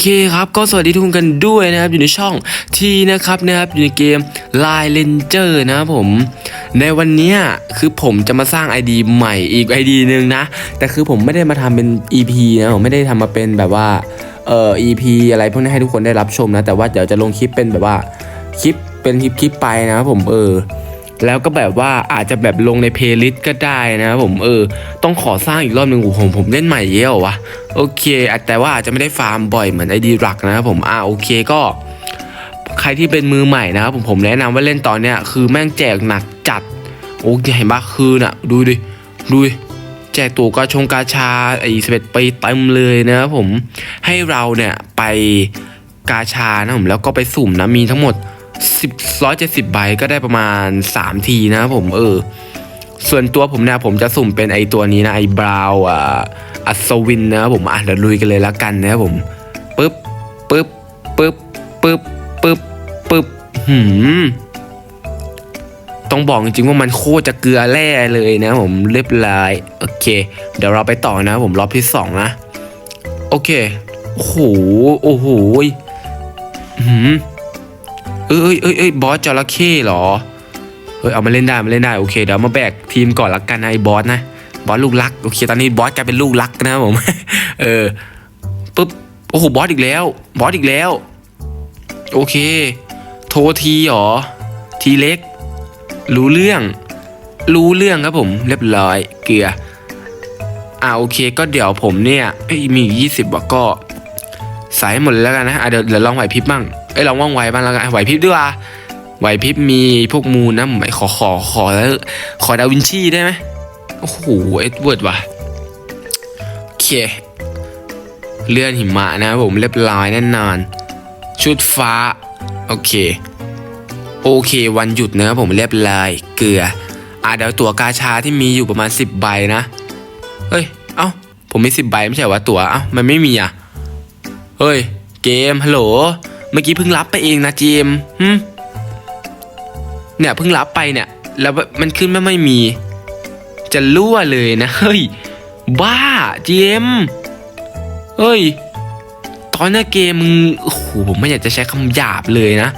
เคครับ ก็สวัสดีทุกคนกันด้วยนะครับ อยู่ในช่องทีนะครับนะครับ อยู่ในเกม Line Ranger นะครับผม ในวันนี้คือผมจะมาสร้าง ID ใหม่อีก ID หนึ่งนะ แต่คือผมไม่ได้มาทำเป็น EP นะผมไม่ได้ทำมาเป็นแบบว่าเอ่อ EP อะไรพวกนี้ให้ทุกคนได้รับชมนะ แต่ว่าเดี๋ยวจะลงคลิปเป็นแบบว่าคลิปเป็นคลิปคลิปไปนะครับผมเออ แล้วก็แบบว่าอาจจะแบบลงในเพลย์ลิสต์ก็ได้นะครับผมเออ ต้องขอสร้างอีกรอบหนึ่งโอ้โหผมผมเล่นใหม่เยอะวะโอเคแต่ว่าอาจจะไม่ได้ฟาร์มบ่อยเหมือนไอดีรักนะครับผมอ่าโอเคก็ ใครที่เป็นมือใหม่นะครับผมผมแนะนำว่าเล่นตอนเนี้ยคือแม่งแจกหนักจัดโอ้ยเห็นปะคือน่ะดูดิดูดิแจกตัวกาชงกาชาไอ้สเปดไปเต็มเลยนะครับผมให้เราเนี่ยไปกาชานะผมแล้วก็ไปสุ่มนะมีทั้งหมด 10 170ใบก็ได้ประมาณ 3 ทีนะครับผมเออ ส่วนตัวผมเนี่ยผมจะสุ่มเป็นไอตัวนี้นะไอบราวอ่าอัศวินนะครับผมอะเดี๋ยวลุยกันเลยละกันนะครับผมปึ๊บปึ๊บปึ๊บปึ๊บปึ๊บปึ๊บหืมต้องบอกจริงๆว่ามันโคตรจะเกลือแร่เลยนะผมเรียบร้อยโอเค เดี๋ยวเราไปต่อนะผมรอบที่สองนะ โอเคโอ้โหโอ้โหหืม เอ้ยเอ้ยเอ้ยบอสจระเข้เหรอเฮ้ยเอามาเล่นได้มาเล่นได้โอเคเดี๋ยวมาแบกทีมก่อนละกันนะไอ้บอสนะบอสลูกรักโอเคตอนนี้บอสกลายเป็นลูกรักนะผมเออปุ๊บโอ้โหบอสอีกแล้วบอสอีกแล้ว โอเค โทรทีเหรอทีเล็ก รู้เรื่อง รู้เรื่องครับผม เรียบร้อยเกลืออ่าโอเคก็เดี๋ยวผมเนี่ยเอ้ยมียี่สิบก็ใส่ให้หมดเลยแล้วกันนะอะเดี๋ยวเดี๋ยวลองไหวพริบบ้าง เอ้ยลองว่องไวบ้างแล้วกันไหวพริบด้วยว่ะไหวพริบมีพวกมูลนะไหวขอขอขอแล้วขอดาวินชีได้ไหมโอ้โหเอ็ดเวิร์ดว่ะโอเคเลื่อนหิมะนะผมเรียบร้อยแน่นอนชุดฟ้า โอเค โอเค วันหยุดเนะครับผมเรียบร้อยเกลืออะเดี๋ยวตั๋วกาชาที่มีอยู่ประมาณ 10 ใบนะเฮ้ย เอ้า ผมมี 10 ใบไม่ใช่ว่าตัวเอ้ามันไม่มีอะ เฮ้ย เกมฮัลโหล เมื่อกี้เพิ่งรับไปเองนะเจมหึเนี่ยเพิ่งรับไปเนี่ย แล้วมันขึ้นไม่ไม่มี จะรั่วเลยนะเฮ้ยบ้าเจมเฮ้ยตอนนี้เกมมึงโอ้โหผมไม่อยากจะใช้คำหยาบเลยนะ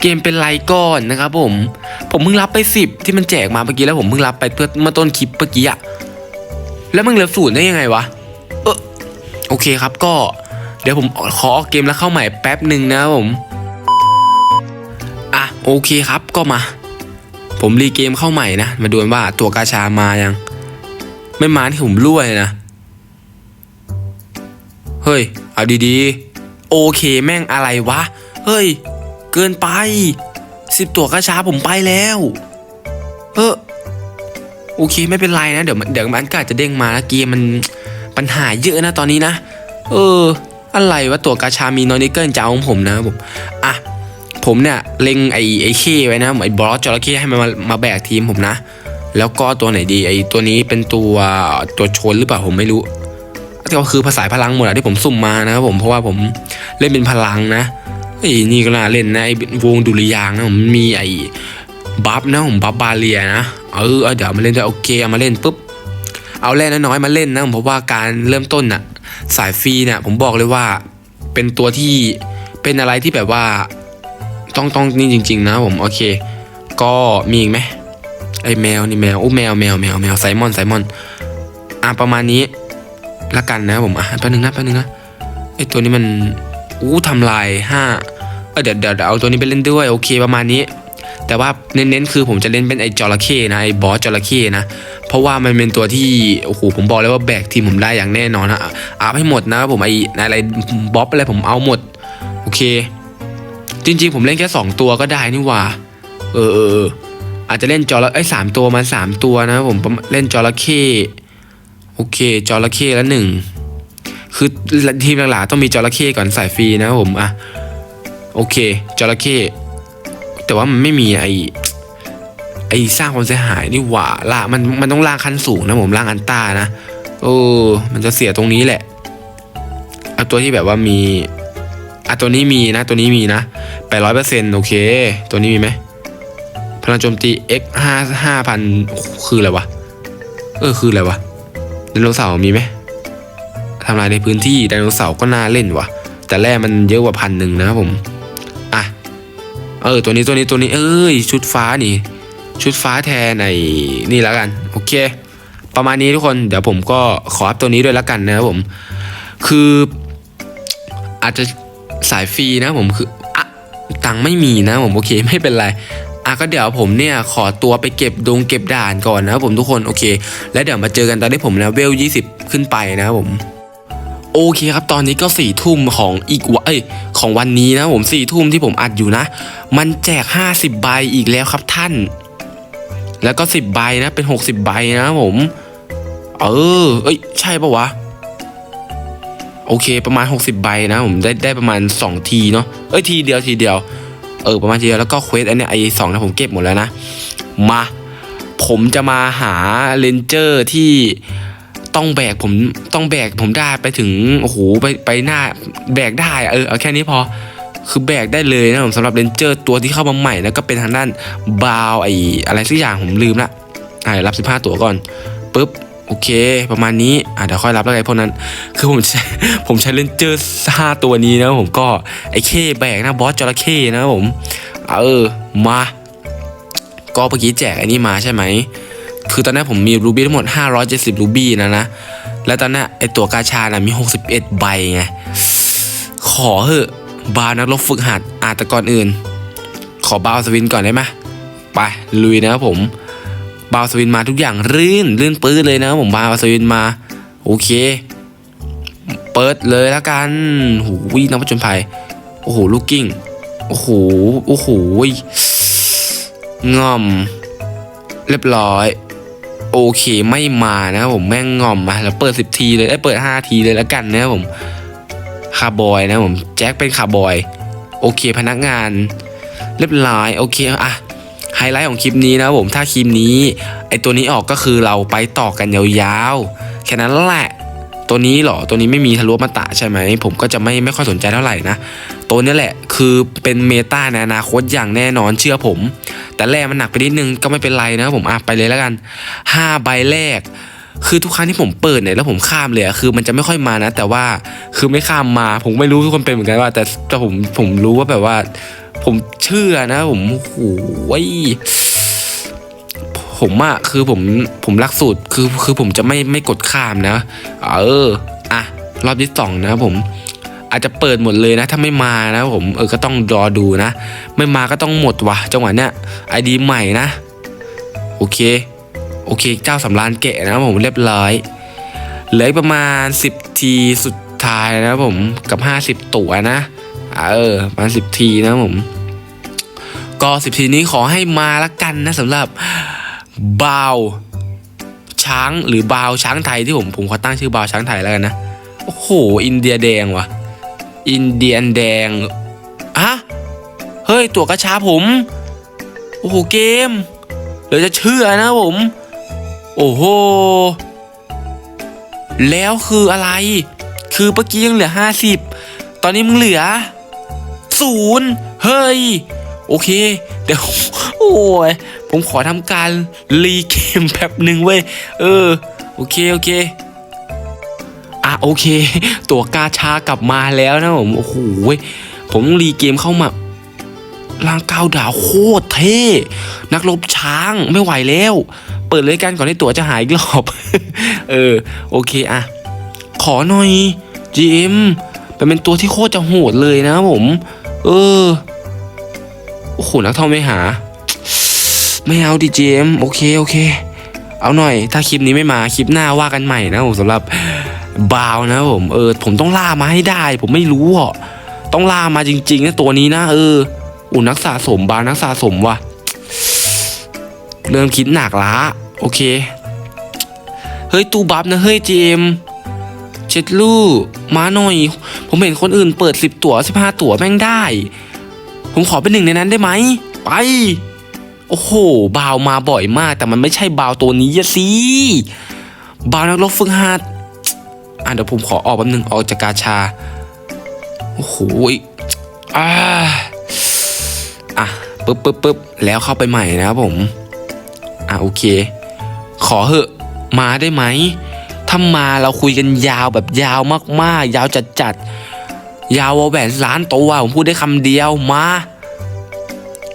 เกมเป็นไรก่อนนะครับผม ผมเพิ่งรับไปสิบที่มันแจกมาเมื่อกี้แล้วผมเพิ่งรับไปเพื่อเมื่อต้นคลิปเมื่อกี้อะแล้วมึงเหลือศูนย์ได้ยังไงวะเออโอเคครับก็ เดี๋ยวผมขอออกเกมแล้วเข้าใหม่แป๊บหนึ่งนะผม อะโอเคครับก็มา ผมรีเกมเข้าใหม่นะ มาดูว่าตัวกาชามายัง ไม่มาที่ผมรั่วเลยนะ เฮ้ย เอาดีๆ โอเคแม่งอะไรวะ เฮ้ย เกินไปสิบตัวกระชาผมไปแล้วเออโอเคไม่เป็นไรนะ เดี๋ยวเดี๋ยวมันก็อาจจะเด้งมาแล้วเกมมันปัญหาเยอะนะตอนนี้นะ เออ อะไรวะตัวกาชามีนอยนิเกิลจะเอาของผมนะผมอะผมเนี่ยเล็งไอ้ไอ้เคไว้นะไอ้บอสจระเข้ให้มันมามาแบกทีมผมนะ แล้วก็ตัวไหนดีไอ้ตัวนี้เป็นตัวตัวชนหรือเปล่าผมไม่รู้ก็คือภาษาพลังหมดอะที่ผมสุ่มมานะครับผมเพราะว่าผมเล่นเป็นพลังนะไอ้นี่ก็น่าเล่นนะไอ้วงดุริยางนะผมมีไอ้บัฟนะผมบัฟบาเลียนะเออเดี๋ยวมาเล่นจะโอเคเอามาเล่นปุ๊บเอาแร่น้อยๆมาเล่นนะผมเพราะว่าการเริ่มต้นน่ะ สายฟรีเนี่ยผมบอกเลยว่าเป็นตัวที่เป็นอะไรที่แบบว่าต้องต้องนี่จริง ๆ นะผมโอเค ก็มีอีกไหมไอ้แมวนี่แมวโอ้แมวแมวแมวแมวไซมอนไซมอนอะประมาณนี้ละกันนะผมอะแป๊บนึงนะแป๊บนึงนะไอตัวนี้มันอู้ทำลายห้าเออดเดี๋ยวเดี๋ยวเอาตัวนี้ไปเล่นด้วยโอเคประมาณนี้ แต่ว่าเน้นๆคือผมจะเล่นเป็นไอจระเข้นะไอบอสจระเข้นะ เพราะว่ามันเป็นตัวที่โอ้โหผมบอกเลยว่าแบกทีมผมได้อย่างแน่นอนนะอาบให้หมดนะผมไออะไรบ๊อบอะไรผมเอาหมดโอเค จริงๆ ผมเล่นแค่สองตัวก็ได้นี่หว่า เออเอออาจจะเล่นจระไอยสามตัวมาสามตัวนะผมเล่นจระเข้โอเคจระเข้ละหนึ่งคือทีมหลักๆต้องมีจระเข้ก่อนสายฟรีนะผมอะโอเคจระเข้ แต่ว่ามันไม่มีไอไอสร้างความเสียหายนี่หว่าล่ามันมันต้องล่างขั้นสูงนะผมล่างอันต้านะโอ้มันจะเสียตรงนี้แหละเอาตัวที่แบบว่ามีอะตัวนี้มีนะ ตัวนี้มีนะแปดร้อยเปอร์เซ็นต์โอเค ตัวนี้มีไหมพลังโจมตี x ห้าห้าพันคืออะไรวะ เออคืออะไรวะไดโนเสาร์มีไหมทำลายในพื้นที่ไดโนเสาร์ก็น่าเล่นว่ะแต่แร่มันเยอะกว่าพันหนึ่งนะครับผม เออตัวนี้ตัวนี้ตัวนี้เอ้ยชุดฟ้านี่ ชุดฟ้าแทนไอ้นี่แล้วกันโอเค ประมาณนี้ทุกคนเดี๋ยวผมก็ขออัพตัวนี้ด้วยแล้วกันนะครับผม คืออาจจะสายฟรีนะผมคืออะตังค์ไม่มีนะผมโอเคไม่เป็นไรอะก็เดี๋ยวผมเนี่ยขอตัวไปเก็บดงเก็บด่านก่อนนะครับผมทุกคนโอเค แล้วเดี๋ยวมาเจอกันตอนที่ผมแล้วเวล 20 ขึ้นไปนะครับผม โอเคครับตอนนี้ก็สี่ทุ่มของอีกวันเอ้ยของวันนี้นะผมสี่ทุ่มที่ผมอัดอยู่นะ มันแจก 50 ใบอีกแล้วครับท่าน แล้วก็ 10 ใบนะเป็น 60 ใบนะผม เออเอ้ยใช่ปะวะ โอเคประมาณ 60 ใบนะผมได้ได้ประมาณ 2 ทีเนาะเอ้ยทีเดียวทีเดียว เออประมาณทีเดียวแล้วก็เควสอันเนี้ยไอสองนะผมเก็บหมดแล้วนะ มา ผมจะมาหาเลนเจอร์ที่ ต้องแบกผมต้องแบกผมได้ไปถึงโอ้โหไปไปหน้าแบกได้เออเอาแค่นี้พอคือแบกได้เลยนะผมสำหรับเลนเจอร์ตัวที่เข้ามาใหม่นะก็เป็นทางด้านบาวไออะไรสักอย่างผมลืมละอ่ารับ 15 ตัวก่อนปุ๊บโอเค ประมาณนี้อะเดี๋ยวค่อยรับแล้วไงพวกนั้น คือผมใช้ผมใช้เลนเจอร์ห้าตัวนี้นะผมก็ไอเคแบกนะบอสจระเข้นะผม เออมา ก็เมื่อกี้แจกอ้นี่มาใช่ไหม คือตอนนี้ผมมีรูบี้ทั้งหมด 570รูบี้นะนะ แล้วตอนนี้ไอตัวกาชานะมี 61 ใบไง ขอเหอะบาวนักรบฝึกหัดอาตก่อนอื่น ขอบาวสวินก่อนได้ไหมไปลุยนะครับผม บาวสวินมาทุกอย่างรื่นลื่นปื้ดเลยนะครับผมบาวสวินมา โอเค เปิดเลยแล้วกันหูวิ่งนักผจญภัย โอ้โหลูกกิ้ง โอ้โห โอ้โหงอม เรียบร้อย โอเคไม่มานะครับผมแม่งงอมมาแล้วเปิดสิบทีเลยไอ้เปิดห้าทีเลยแล้วกันนะครับผมคาร์บอยนะผมแจ็คเป็นคาร์บอย โอเคพนักงานเรียบร้อยโอเคอะไฮไลท์ของคลิปนี้นะผมถ้าคลิปนี้ไอตัวนี้ออกก็คือเราไปต่อกันยาวๆแค่นั้นแหละตัวนี้เหรอ ตัวนี้ไม่มีทะลุมาตะใช่ไหม ผมก็จะไม่ไม่ค่อยสนใจเท่าไหร่นะ ตัวนี้แหละคือเป็นเมตาในอนาคตอย่างแน่นอนเชื่อผม แต่แรกมันหนักไปนิดนึงก็ไม่เป็นไรนะครับผมอะไปเลยแล้วกัน 5 ใบแรก คือทุกครั้งที่ผมเปิดเนี่ยแล้วผมข้ามเลยอะคือมันจะไม่ค่อยมานะ แต่ว่าคือไม่ข้ามมา ผมไม่รู้ทุกคนเป็นเหมือนกันว่า แต่แต่ผมผมรู้ว่าแบบว่า ผมเชื่อนะผมโอ้ยผมอะคือผมผมรักสูตรคือคือผมจะไม่ไม่กดข้ามนะ เอออะรอบที่สองนะผม อาจจะเปิดหมดเลยนะ ถ้าไม่มานะผมเออก็ต้องรอดูนะ ไม่มาก็ต้องหมดวะจังหวะเนี้ยไอดีใหม่นะ โอเค โอเคเจ้าสำรานแกะนะผมเรียบร้อยเหลือประมาณ 10 ทีสุดท้ายนะครับผมกับ 50 ตัวนะเออประมาณ10 ทีนะผมก็10ทีนี้ขอให้มาละกันนะสำหรับบาวช้างหรือบาวช้างไทยที่ผมผมขอตั้งชื่อบาวช้างไทยแล้วกันนะ โอ้โห อินเดียแดงว่ะ อินเดียนแดงอะเฮ้ย ตัวกระชาผม โอ้โห เกมเดี๋ยวจะเชื่อนะผม โอ้โห แล้วคืออะไร คือเมื่อกี้ยังเหลือห้าสิบตอนนี้มึงเหลือศูนย์เฮ้ย โอเค เดี๋ยว โอ้ย ผมขอทำการรีเกมแป๊บหนึ่งเว้ย เออ โอเค โอเค อะโอเค ตัวกาชากลับมาแล้วนะผมโอ้โหผมรีเกมเข้ามาร่างก้าวดาวโคตรเท่นักรบช้างไม่ไหวแล้ว เปิดเลยกันก่อนที่ตัวจะหายอีกรอบ เออ โอเคอะขอหน่อย GM เป็นเป็นตัวที่โคตรจะโหดเลยนะผม เออโอ้โหนักท่องไม่หา ไม่เอาดิ GM โอเคโอเค เอาหน่อย ถ้าคลิปนี้ไม่มาคลิปหน้าว่ากันใหม่นะผมสำหรับ บาวนะผมเออผมต้องล่ามาให้ได้ ผมไม่รู้อะต้องล่ามาจริงๆนะตัวนี้นะเอออุ่นนักสะสมบาวนักสะสมว่ะเริ่มคิดหนักละโอเค เฮ้ยตูบับนะเฮ้ยเจมเช็ดลู่มาหน่อย ผมเห็นคนอื่นเปิดสิบตั๋วสิบห้าตั๋วแม่งได้ ผมขอเป็นหนึ่งในนั้นได้ไหมไป โอ้โหบาวมาบ่อยมาก แต่มันไม่ใช่บาวตัวนี้อะสิบาวนักรบฝึกหัด อะเดี๋ยวผมขอออกแป๊บนึงออกจากกาชา โอ้โหอ่าอะปึ๊บปึ๊บปึ๊บแล้วเข้าไปใหม่นะครับผม อะโอเค ขอเหอะมาได้ไหมถ้ามาเราคุยกันยาวแบบยาวมากๆ ยาวจัดยาววอลแหวนล้านตัวผมพูดได้คำเดียวมา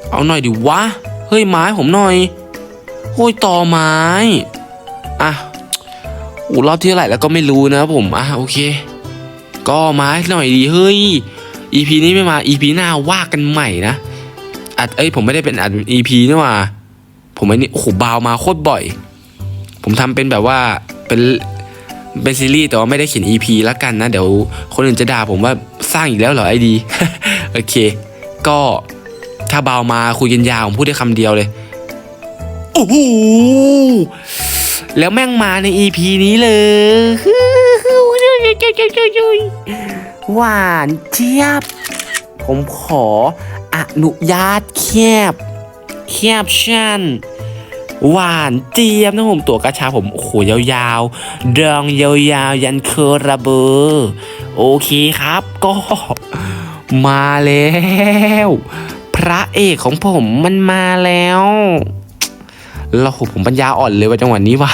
เอาหน่อยดิวะ เฮ้ยไม้ผมหน่อยโอ้ยต่อไม้ อะ อูรอบที่เท่าไหร่แล้วก็ไม่รู้นะครับผมอะโอเค ก็ม้หน่อยดีเฮ้ย EP นี้ไม่มา EP หน้าว่ากันใหม่นะอัดเอ้ยผมไม่ได้เป็นอัด EP นี่หว่า ผมไอ้นี่โอ้โหบาวมาโคตรบ่อย ผมทำเป็นแบบว่าเป็นเป็นซีรีส์แต่ว่าไม่ได้เขียน EP แล้วกันนะ เดี๋ยวคนอื่นจะด่าผมว่าสร้างอีกแล้วเหรอไอดีโอเค ก็ถ้าเบามาคุยกันยาวผมพูดได้คำเดียวเลย โอ้โห แล้วแม่งมาใน EP นี้เลยหวานเจี๊ยบ ผมขออนุญาตแคบแคบชั่นหวานเจี๊ยบนะผมตัวกระชาผมโอ้โหยาวๆดองยาวๆยันเคอระเบอร์โอเคครับ ก็มาแล้ว พระเอกของผมมันมาแล้ว แล้วโหผมปัญญาอ่อนเลยว่าจังหวะนี้ว่ะ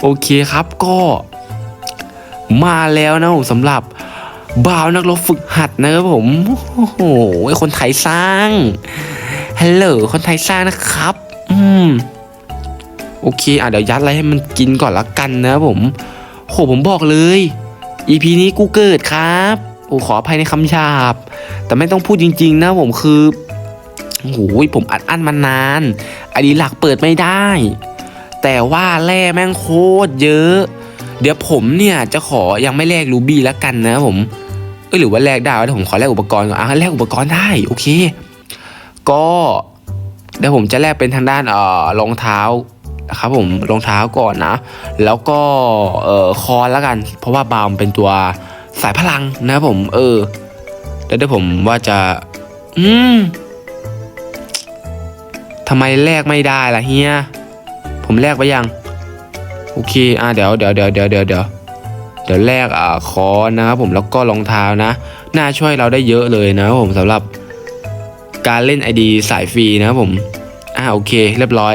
โอเคครับก็มาแล้วนะผมสำหรับบ่าวนักรบฝึกหัดนะครับผม โอ้โหไอคนไทยสร้างฮัลโหลคนไทยสร้างนะครับ อืมโอเค อะเดี๋ยวยัดอะไรให้มันกินก่อนละกันนะผมโหผมบอกเลย EP นี้กูเกิดครับโอ้ขออภัยในคำหยาบ แต่ไม่ต้องพูดจริง ๆ นะผมคือ โอ้โหผมอัดอั้นมานานไอดีหลักเปิดไม่ได้ แต่ว่าแร่แม่งโคตรเยอะ เดี๋ยวผมเนี่ยจะขอยังไม่แลกรูบี้แล้วกันนะผมเอ้ยหรือว่าแลกได้วะเดี๋ยวผมขอแลกอุปกรณ์ก่อนอะแลกอุปกรณ์ได้โอเค ก็เดี๋ยวผมจะแลกเป็นทางด้านเอ่อรองเท้าครับผมรองเท้าก่อนนะ แล้วก็เอ่อคอนแล้วกัน เพราะว่าบาวมเป็นตัวสายพลังนะผม เออแล้วเดี๋ยวผมว่าจะ อืม ทำไมแลกไม่ได้ล่ะเฮีย ผมแลกไปยัง โอเค อะเดี๋ยวเดี๋ยวเดี๋ยวเดี๋ยวเดี๋ยวเดี๋ยวเดี๋ยวแลกอ่าคอนนะครับผมแล้วก็รองเท้านะ น่าช่วยเราได้เยอะเลยนะครับผมสำหรับการเล่น ID สายฟรีนะครับผม อะโอเค เรียบร้อย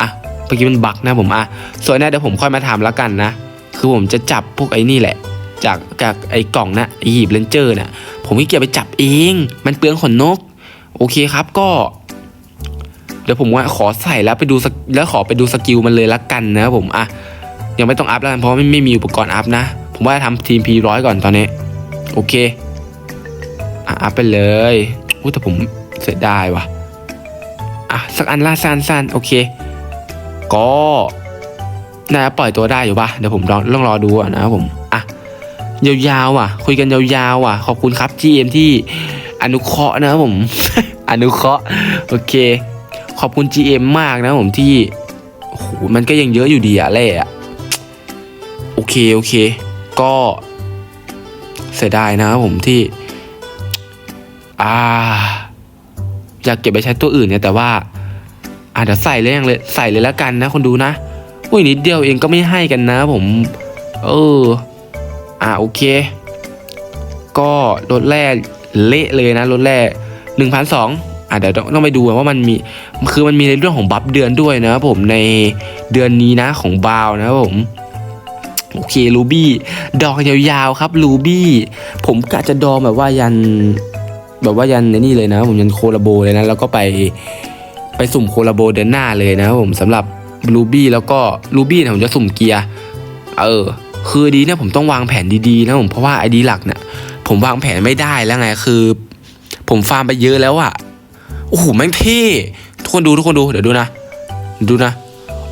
อะเมื่อกี้มันบักนะผม อะ ส่วนนี้เดี๋ยวผมค่อยมาทำแล้วกันนะ คือผมจะจับพวกไอ้นี่แหละ จากจากไอ้กล่องนะไอ้หีบเลนเจอร์น่ะผมไม่เกี่ยวไปจับเอง มันเปลืองขนนก โอเคครับก็ ดี๋ยวผมว่าขอใส่แล้วไปดูแล้วขอไปดูสกิลมันเลยละกันนะครับผมอะยังไม่ต้องอัพแล้วกันเพราะไม่ไม่มีอุปกรณ์อัพนะ ผมว่าทำทีมพีร้อยก่อนตอนนี้ โอเคอะอัพไปเลยอู้แต่ผมเสียดายว่ะอะสักอันละสั้นๆโอเค ก็น่าจะปล่อยตัวได้อยู่ป่ะเดี๋ยวผมลองต้องรอดูอะนะครับผมอะยาวๆอะ คุยกันยาวๆอะ ขอบคุณครับ GM ที่อนุเคราะห์นะครับผม อนุเคราะห์โอเค ขอบคุณ GM มากนะผมที่โหมันก็ยังเยอะอยู่ดีอะแร่อะโอเคโอเค ก็เสียดายนะครับผมที่ อ่า อยากเก็บไปใช้ตัวอื่นเนี่ยแต่ว่าอาเดี๋ยวใส่เลยยังเลยใส่เลยแล้วกันนะคนดูนะอุ้ยนิดเดียวเองก็ไม่ให้กันนะผม เออ อ่าโอเค ก็รถแร่เละเลยนะรถแร่หนึ่งพันสอง อะเดี๋ยวต้องต้องไปดูว่ามันมีคือมันมีในเรื่องของบัฟเดือนด้วยนะครับผมในเดือนนี้นะของบาวนะครับผมโอเคลูบี้ดอกยาวๆครับลูบี้ผมกะจะดองแบบว่ายันแบบว่ายันในนี่เลยนะผมยันโคลาโบเลยนะแล้วก็ไปไปสุ่มโคลาโบเดือนหน้าเลยนะผมสำหรับลูบี้แล้วก็ลูบี้เนี่ยผมจะสุ่มเกียร์เออคือดีเนี่ยผมต้องวางแผนดีๆนะผมเพราะว่าไอดีหลักเนี่ยผมวางแผนไม่ได้แล้วไงคือ ผมฟาร์มไปเยอะแล้วอะ โอ้โหแม่งเท่ทุกคนดูทุกคนดูเดี๋ยวดูนะ ดูนะ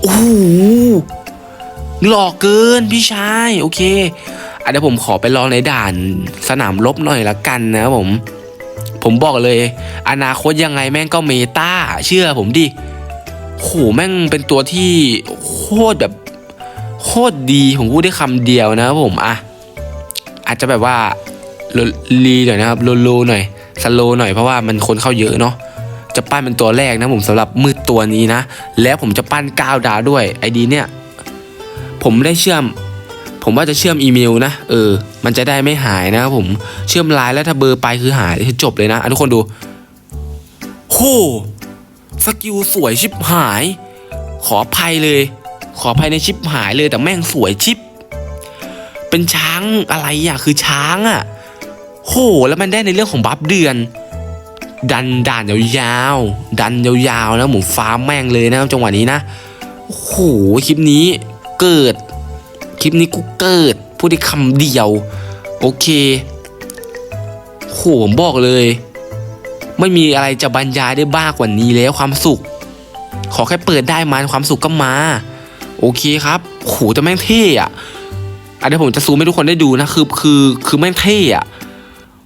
โอ้โหหล่อเกินพี่ชายโอเคอะเดี๋ยวผมขอไปลองในด่านสนามรบหน่อยละกันนะครับผม ผมบอกเลย อนาคตยังไงแม่งก็เมตาเชื่อผมดิโหแม่งเป็นตัวที่โคตรแบบโคตรดีผมพูดได้คำเดียวนะครับผมอะอาจจะแบบว่าลีหน่อยนะครับโลโลหน่อยสโลหน่อยเพราะว่ามันคนเข้าเยอะเนาะ จะปั้นเป็นตัวแรกนะผมสำหรับมืดตัวนี้นะ แล้วผมจะปั้นก้าวดาวด้วยไอดีเนี่ย ผมได้เชื่อม ผมว่าจะเชื่อมอีเมลนะเออ มันจะได้ไม่หายนะครับผมเชื่อมไลน์แล้วถ้าเบอร์ไปคือหายคือจบเลยนะอะทุกคนดูโหสกิลสวยชิบหาย ขออภัยเลย ขออภัยในชิปหายเลยแต่แม่งสวยชิป เป็นช้างอะไรอะคือช้างอะโหแล้วมันได้ในเรื่องของบัฟเดือน ดันด่านยาวๆดันยาวๆนะผมฟ้าแม่งเลยนะครับจังหวะนี้นะโอ้โหคลิปนี้เกิด คลิปนี้กูเกิดพูดได้คำเดียว โอเคโหผมบอกเลย ไม่มีอะไรจะบรรยายได้บ้ากว่านี้แล้วความสุข ขอแค่เปิดได้มาความสุขก็มา โอเคครับโหแต่แม่งเท่อะอันนี้ผมจะซูมให้ทุกคนได้ดูนะคือคือคือแม่งเท่อะ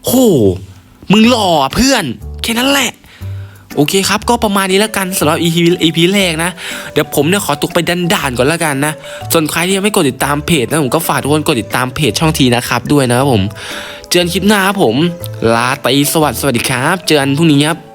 โหมึงหล่อเพื่อน ค่นั้นแหละโอเคครับก็ประมาณนี้แล้วกันสำหรับ EP EP แรกนะ เดี๋ยวผมเนี่ยขอตกไปดันด่านก่อนแล้วกันนะส่วนใครที่ยังไม่กดติดตามเพจนะผมก็ฝากทุกคนกดติดตามเพจช่องทีนะครับด้วยนะครับผม เจอกันคลิปหน้าครับผม ลาตีสวัสดีสวัสดีครับ เจอกันพรุ่งนี้ครับ